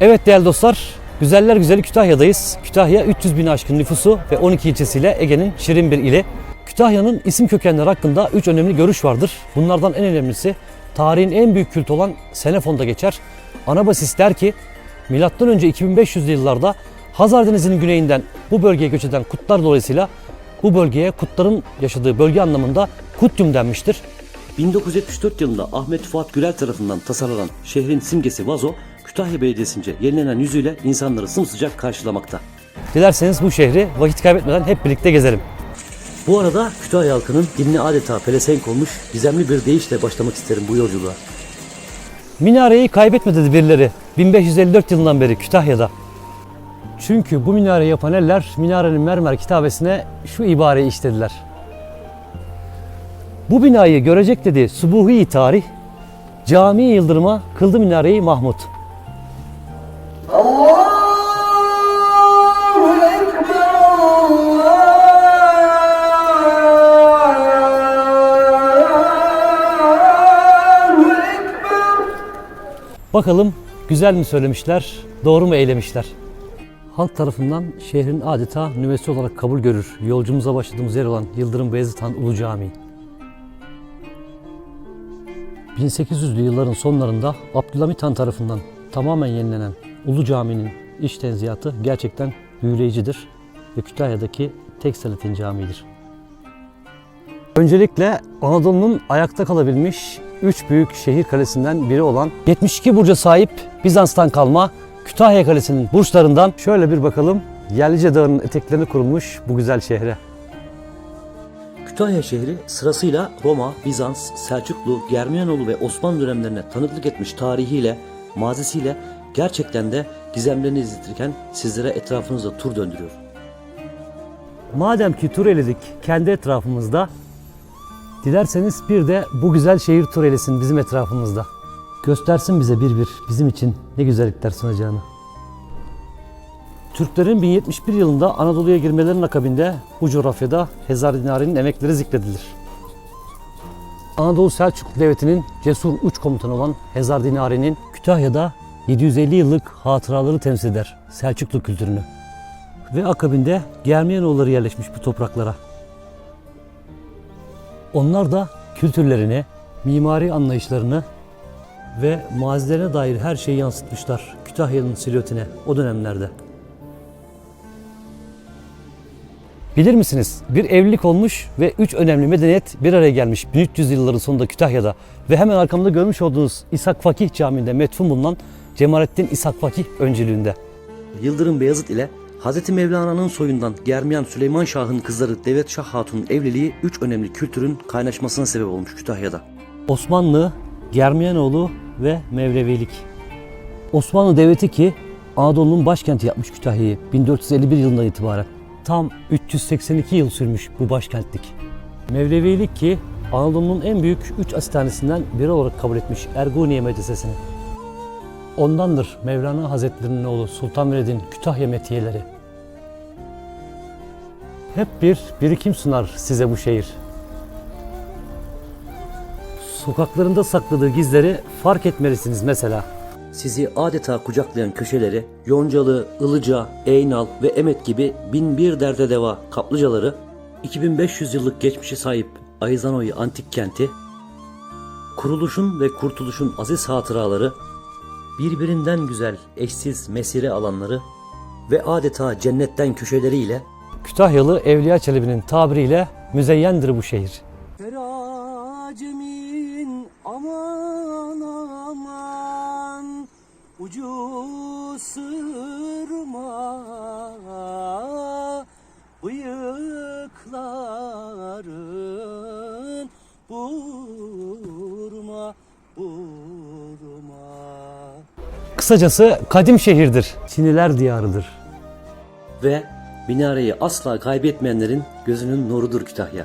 Evet değerli dostlar, güzeller güzeli Kütahya'dayız. Kütahya 300 bin aşkın nüfusu ve 12 ilçesiyle Ege'nin şirin bir ili. Kütahya'nın isim kökenleri hakkında 3 önemli görüş vardır. Bunlardan en önemlisi tarihin en büyük kültü olan Senefon'da geçer. Anabasis der ki önce 2500'lü yıllarda Hazar Denizi'nin güneyinden bu bölgeye göç eden Kutlar dolayısıyla bu bölgeye Kutların yaşadığı bölge anlamında Kutyum denmiştir. 1974 yılında Ahmet Fuat Gürel tarafından tasarlanan şehrin simgesi vazo, Kütahya Belediyesi'nce yenilenen yüzüyle insanları sımsıcak karşılamakta. Dilerseniz bu şehri vakit kaybetmeden hep birlikte gezelim. Bu arada Kütahya halkının diline adeta pelesenk olmuş gizemli bir deyişle başlamak isterim bu yolculuğa. Minareyi kaybetme dedi birileri 1554 yılından beri Kütahya'da. Çünkü bu minareyi yapan eller minarenin mermer kitabesine şu ibareyi işlediler. Bu binayı görecek dedi Subuhi tarih, cami yıldırıma kıldı minareyi Mahmut. Bakalım güzel mi söylemişler, doğru mu eylemişler? Halk tarafından şehrin adeta nüvesi olarak kabul görür. Yolcumuza başladığımız yer olan Yıldırım Beyazıt Han Ulu Camii. 1800'lü yılların sonlarında Abdülhamit Han tarafından tamamen yenilenen Ulu Cami'nin iş tenziyatı gerçekten büyüleyicidir ve Kütahya'daki tek Selahattin Camii'dir. Öncelikle Anadolu'nun ayakta kalabilmiş üç büyük şehir kalesinden biri olan 72 burca sahip Bizans'tan kalma Kütahya Kalesi'nin burçlarından şöyle bir bakalım Yerlice Dağı'nın eteklerine kurulmuş bu güzel şehre. Kütahya şehri sırasıyla Roma, Bizans, Selçuklu, Germiyanoğlu ve Osmanlı dönemlerine tanıklık etmiş tarihiyle, mazisiyle gerçekten de gizemlerini izletirken sizlere etrafınızda tur döndürüyor. Madem ki tur eledik kendi etrafımızda, dilerseniz bir de bu güzel şehir tur elesin bizim etrafımızda. Göstersin bize bir bir bizim için ne güzellikler sunacağını. Türklerin 1071 yılında Anadolu'ya girmelerinin akabinde bu coğrafyada Hezar Dinari'nin emekleri zikredilir. Anadolu Selçuklu Devleti'nin cesur uç komutanı olan Hezar Dinari'nin Kütahya'da 750 yıllık hatıraları temsil eder Selçuklu kültürünü. Ve akabinde Germiyanoğulları yerleşmiş bu topraklara. Onlar da kültürlerini, mimari anlayışlarını ve mazilerine dair her şeyi yansıtmışlar Kütahya'nın silüetine o dönemlerde. Bilir misiniz? Bir evlilik olmuş ve üç önemli medeniyet bir araya gelmiş 1300 yılların sonunda Kütahya'da. Ve hemen arkamda görmüş olduğunuz İshak Fakih Camii'nde metfun bulunan Cemalettin İshak Fakih öncülüğünde. Yıldırım Beyazıt ile Hz. Mevlana'nın soyundan Germiyan Süleyman Şah'ın kızları Devet Şah Hatun'un evliliği üç önemli kültürün kaynaşmasına sebep olmuş Kütahya'da. Osmanlı, Germiyanoğlu ve Mevlevilik. Osmanlı Devleti ki Anadolu'nun başkenti yapmış Kütahya'yı 1451 yılından itibaren. Tam 382 yıl sürmüş bu başkentlik. Mevlevilik ki Anadolu'nun en büyük üç asistanesinden biri olarak kabul etmiş Erguniye Medresesi'ni. Ondandır Mevlana Hazretleri'nin oğlu Sultan Veled'in Kütahya metiyeleri. Hep bir birikim sunar size bu şehir. Sokaklarında sakladığı gizleri fark etmelisiniz mesela. Sizi adeta kucaklayan köşeleri, Yoncalı, Ilıca, Eynal ve Emet gibi bin bir derde deva kaplıcaları, 2500 yıllık geçmişe sahip Ayzanoy antik kenti, kuruluşun ve kurtuluşun aziz hatıraları, birbirinden güzel eşsiz mesire alanları ve adeta cennetten köşeleriyle Kütahyalı Evliya Çelebi'nin tabiriyle müzeyyendir bu şehir. Feracemin aman aman ucu sırma bıyıkların vurma vurma Kısacası kadim şehirdir. Çiniler diyarıdır. Ve minareyi asla kaybetmeyenlerin gözünün nurudur Kütahya.